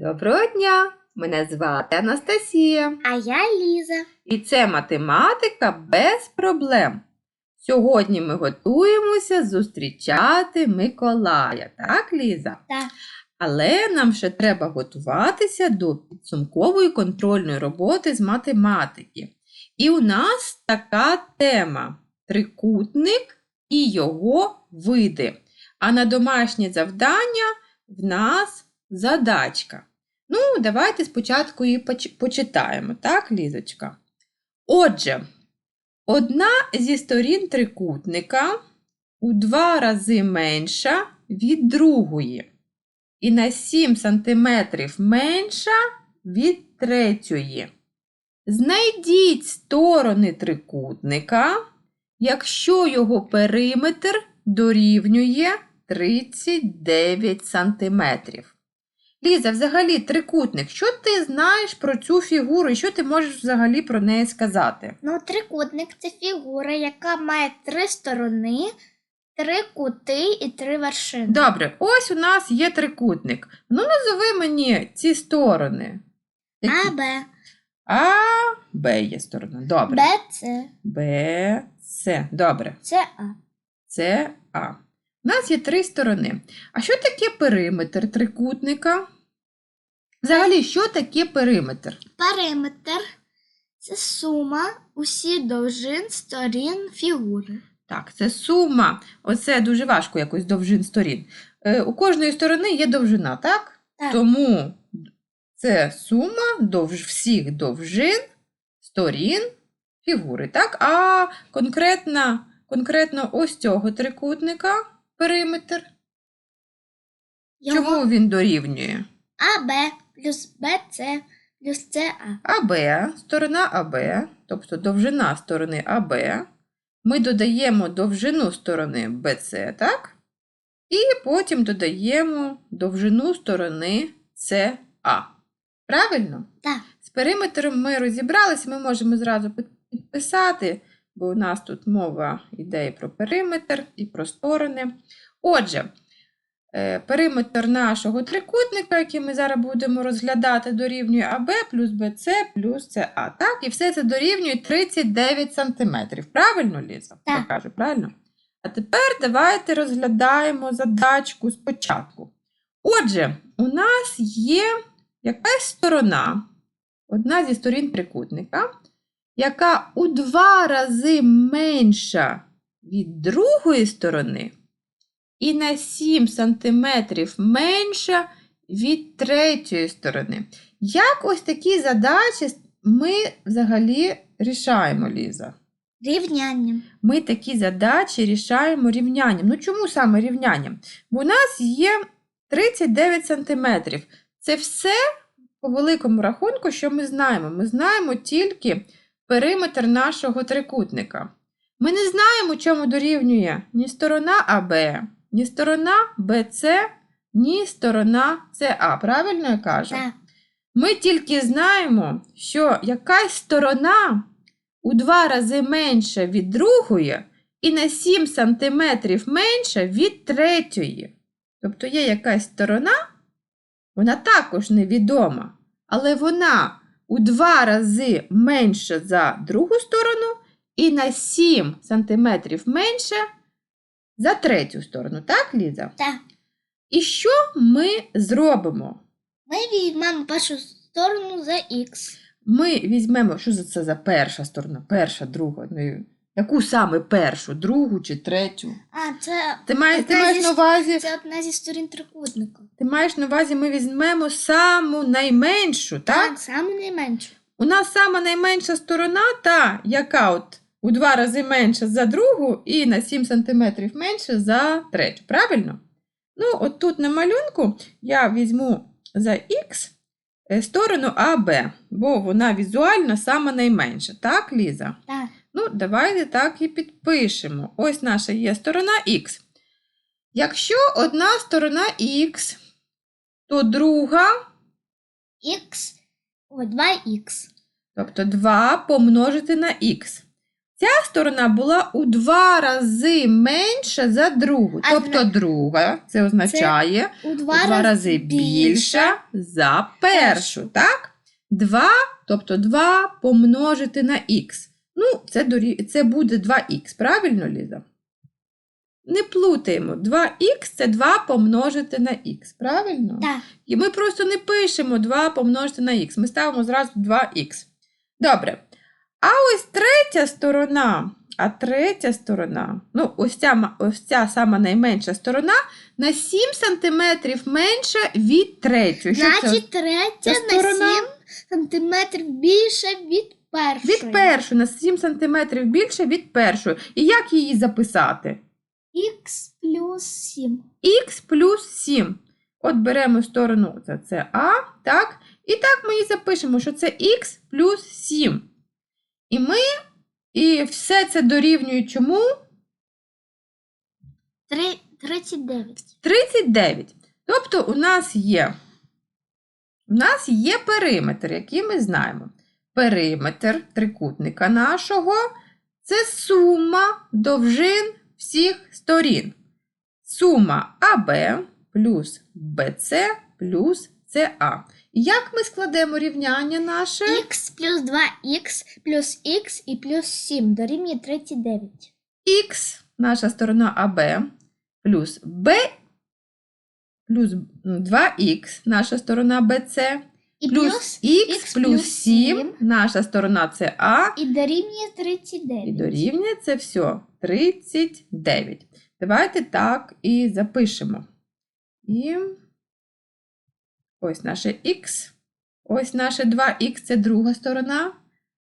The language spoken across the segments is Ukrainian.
Доброго дня! Мене звати Анастасія. А я Ліза. І це математика без проблем. Сьогодні ми готуємося зустрічати Миколая, так, Ліза? Так. Але нам ще треба готуватися до підсумкової контрольної роботи з математики. І у нас така тема трикутник і його види. А на домашнє завдання в нас задачка. Ну, давайте спочатку її почитаємо, так, Лізочка? Отже, одна зі сторін трикутника у два рази менша від другої. І на 7 см менша від третьої. Знайдіть сторони трикутника, якщо його периметр дорівнює 39 см. Ліза, взагалі, трикутник, що ти знаєш про цю фігуру і що ти можеш взагалі про неї сказати? Ну, трикутник це фігура, яка має три сторони, три кути і три вершини. Добре, ось у нас є трикутник. Ну, назови мені ці сторони. А, Б, А, Б є сторона. Добре. Б, С, Б, С. Добре. С, А. Це А. У нас є три сторони. А що таке периметр трикутника? Взагалі, що таке периметр? Периметр це сума усіх довжин сторін фігури. Так, це сума. Оце дуже важко якось довжин сторін. Е, у кожної сторони є довжина, так? Так. Тому це сума довж... всіх довжин сторін фігури. Так? А конкретно, конкретно ось цього трикутника периметр. Його Чому він дорівнює? А, Б плюс Б, С плюс С, А. АБ, сторона АБ, тобто довжина сторони АБ. Ми додаємо довжину сторони БЦ, так? І потім додаємо довжину сторони СА. Правильно? Так. З периметром ми розібралися, ми можемо зразу підписати, бо у нас тут мова йде і про периметр, і про сторони. Отже, периметр нашого трикутника, який ми зараз будемо розглядати, дорівнює АБ плюс БЦ плюс СА. Так? І все це дорівнює 39 см. Правильно, Ліза? Я Так. кажу, правильно? А тепер давайте розглядаємо задачку спочатку. Отже, у нас є якась сторона, одна зі сторін трикутника, яка у два рази менша від другої сторони і на 7 см менша від третьої сторони. Як ось такі задачі ми взагалі рішаємо, Ліза? Рівнянням. Ми такі задачі рішаємо рівнянням. Ну чому саме рівнянням? Бо у нас є 39 см. Це все по великому рахунку, що ми знаємо. Ми знаємо тільки периметр нашого трикутника. Ми не знаємо, чому дорівнює ні сторона АБ, ні сторона БЦ, ні сторона СА. Правильно я кажу? Так. Ми тільки знаємо, що якась сторона у два рази менша від другої і на 7 см менша від третьої. Тобто є якась сторона, вона також невідома, але вона у два рази менша за другу сторону і на 7 см менша за третю сторону. Так, Ліза? Так. І що ми зробимо? Ми візьмемо першу сторону за Х. Ми візьмемо, що за це за перша сторона? Перша, друга. Ну, яку саме першу, другу чи третю? А, це, Ти маєш, ти маєш зі- на увазі, це одна зі сторін трикутника. ти маєш на увазі, ми візьмемо саму найменшу, так? Так, саме найменше. У нас сама найменша сторона та, яка от у два рази менша за другу і на 7 см менше за третю. Правильно? Ну, от тут на малюнку я візьму за х е, сторону АБ, бо вона візуально сама найменша. Так, Ліза? Так. Ну, давайте так і підпишемо. Ось наша є сторона х. Якщо одна сторона х, то друга, Х, 2х. тобто 2 помножити на х. Ця сторона була у два рази менша за другу. А Тобто друга, це означає У у два, два рази більша за першу, так? 2, тобто 2 помножити на х. Ну, це, дорі... це буде 2х, правильно, Ліза? Не плутаємо. 2х це 2 помножити на х, правильно? Так. І ми просто не пишемо 2 помножити на х. Ми ставимо зразу 2х. Добре. А ось третя сторона. А третя сторона, ну, ось ця, ось ця сама найменша сторона на 7 см менша від третьої. Що це? Значить, третя ця на сторона? 7 сантиметрів більше від першої. Від першої на 7 см більше від першої. І як її записати? Х плюс 7. х плюс 7. От беремо сторону, це, це А, так? І так ми і запишемо, що це х плюс 7. І ми, і все це дорівнює чому? 39. 39. Тобто у нас є, у нас є периметр, який ми знаємо. Периметр трикутника нашого це сума довжин всіх сторін. Сума АБ плюс БЦ плюс СА. Як ми складемо рівняння наше? Х плюс 2х плюс х і плюс 7 дорівнює 39. Х, наша сторона АБ, плюс Б плюс 2х, наша сторона БЦ, І плюс х плюс 7, наша сторона це А, і дорівнює 39. і дорівнює це все 39. Давайте так і запишемо. І ось наше х, ось наше 2х це друга сторона.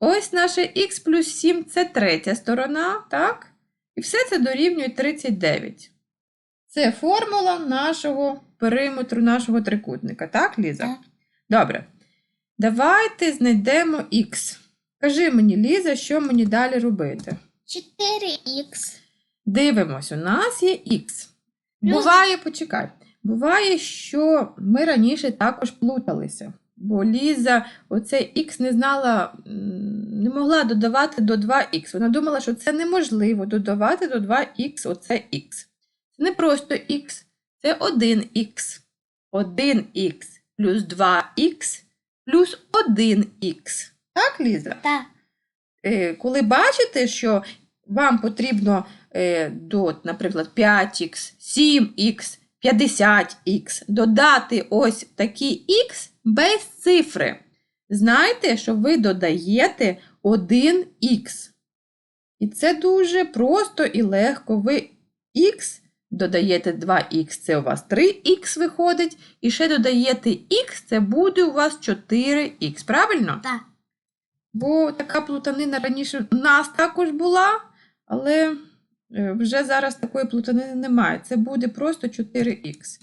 Ось наше х плюс 7 це третя сторона, так? І все це дорівнює 39. Це формула нашого периметру нашого трикутника, так, Ліза? Так. Добре. Давайте знайдемо х. Кажи мені, Ліза, що мені далі робити? 4х Дивимось, у нас є х. Плюс- Буває, почекай. Буває, що ми раніше також плуталися. Бо Ліза оцей х не знала, не могла додавати до 2х. Вона думала, що це неможливо додавати до 2х оце х. Це не просто х, це 1х. 1х плюс 2х плюс 1х. Так, Ліза? та Е, коли бачите, що вам потрібно е, до, наприклад, 5х, 7х, 50х додати ось такі х без цифри, знайте, що ви додаєте 1х. І це дуже просто і легко. Ви х додаєте 2х, це у вас 3х виходить, і ще додаєте х, це буде у вас 4х. Правильно? та Бо така плутанина раніше у нас також була, але вже зараз такої плутанини немає. Це буде просто 4х.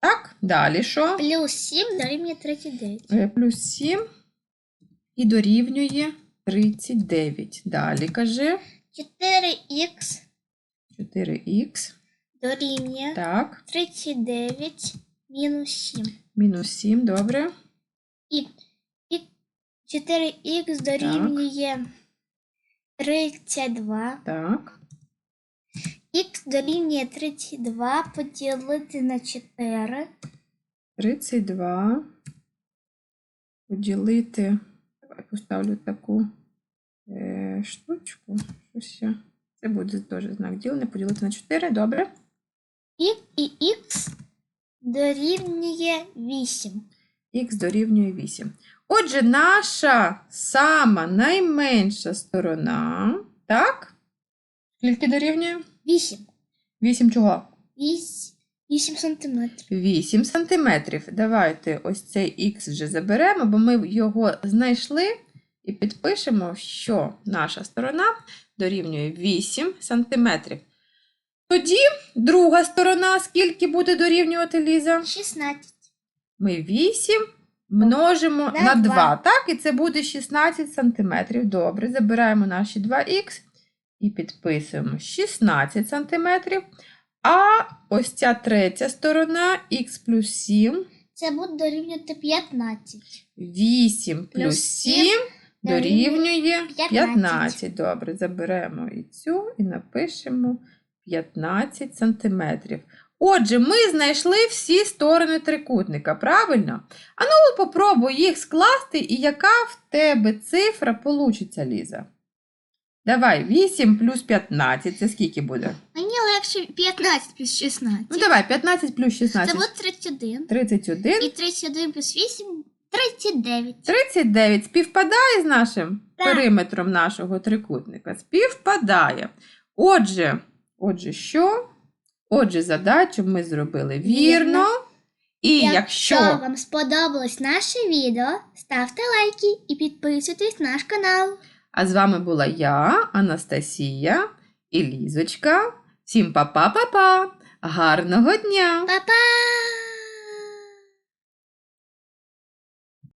Так, далі що? плюс 7 дорівнює 39. Е, Плюс 7 і дорівнює 39. Далі кажи 4х 4х. дорівнює Так, 39 мінус 7. мінус 7, добре. І, і 4х дорівнює 32. Так, Х дорівнює 32 поділити на 4. 32. Поділити. Давай поставлю таку е, штучку. Щось. Це буде теж знак ділення. Поділити на 4. Добре. І, і х дорівнює 8. Х дорівнює 8. Отже, наша сама найменша сторона. Так? Скільки дорівнює? 8. 8 чого? 8, 8 сантиметрів. 8 сантиметрів. Давайте ось цей х вже заберемо, бо ми його знайшли і підпишемо, що наша сторона дорівнює 8 сантиметрів. Тоді друга сторона скільки буде дорівнювати Ліза? 16. Ми 8 множимо На на 2, два. так? І це буде 16 сантиметрів. Добре, забираємо наші 2х і підписуємо 16 сантиметрів. А ось ця третя сторона х плюс 7, Це буде дорівнювати 15. 8 плюс Плюс 7 дорівнює 15. 15. Добре, заберемо і цю і напишемо 15 сантиметрів. Отже, ми знайшли всі сторони трикутника, правильно? А ну попробуй їх скласти, і яка в тебе цифра получиться, Ліза? Давай, 8 плюс 15, це скільки буде? Мені легше 15 плюс 16. Ну давай, 15 плюс 16. Це буде 31. 31. І 31 плюс 8 39. 39 співпадає з нашим Так. периметром нашого трикутника? Співпадає. Отже, отже, що? Отже, задачу ми зробили вірно. І Якщо якщо вам сподобалось наше відео, ставте лайки і підписуйтесь на наш канал. А з вами була я, Анастасія і Лізочка. Всім па-па-па-па! Гарного дня! Па-па!